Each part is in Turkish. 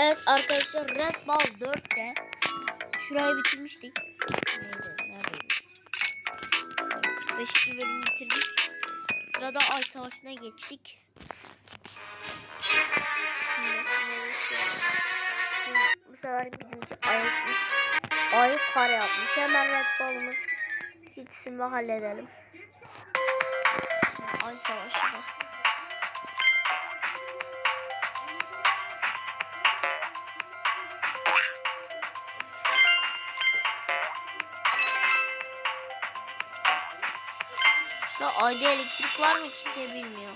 Evet arkadaşlar Red Ball 4'te şurayı bitirmiştik. Neydi? Neredeydi? 45. bölümü bitirdik. Sırada Ay Savaşı'na geçtik. Bu sefer bizimki ay etmiş. Ayı kare yapmış. Hemen Red Ball'ımız gitsin ve halledelim. Ay Savaşı Ya ayda elektrik var mı kimse bilmiyor.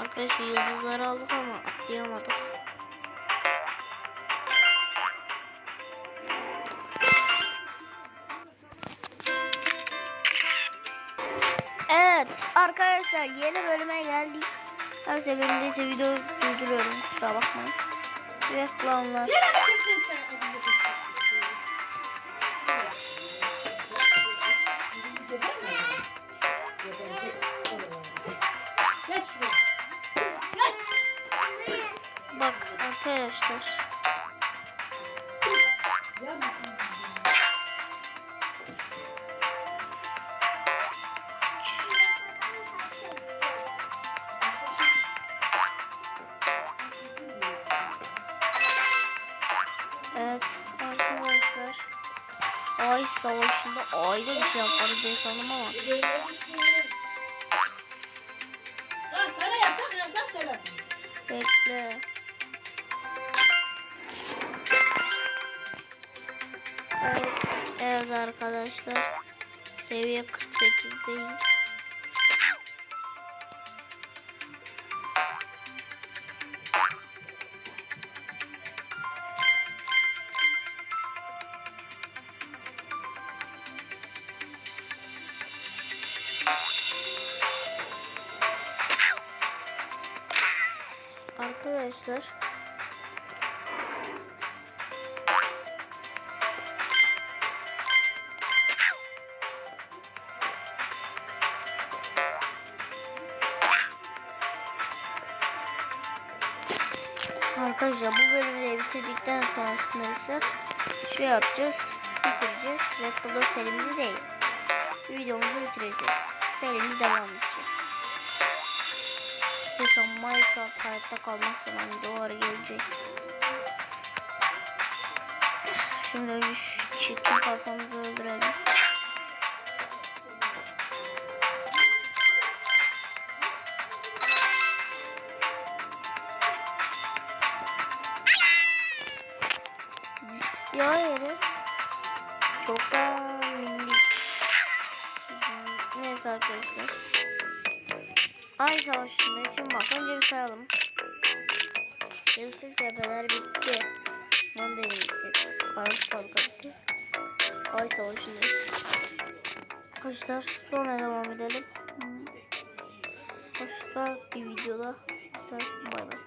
Arkadaşlar yıldızları aldık ama atlayamadık. Evet arkadaşlar yeni bölüme geldik. Her seferinde ise videoyu durduruyorum kusura bakmayın. Reklamlar. Bak arkadaşlar. Ay savaşında ayda bir şey yaparız diye sandım ama. Bekle. Evet, evet arkadaşlar. Seviye 48'deyiz. Arkadaşlar. Arkadaşlar bu bölümü de bitirdikten sonrasında ise şu yapacağız. Bitireceğiz. Ve burada serimizi değil. Videomuzu bitireceğiz. Serimiz devam edecek. Mesela Minecraft hayatta kalmak falan videoları gelecek. Şimdi önce şu çirkin kafamızı öldürelim. Ya yere. Çok da minik. Neyse arkadaşlar. Ay savaşında şimdi bak önce bir sayalım. Yıldız tepeler bitti. Mandalina bitti. Karış kalka bitti. Ay savaşındayız. Arkadaşlar sonra devam edelim. Başka bir videoda. Bay bay.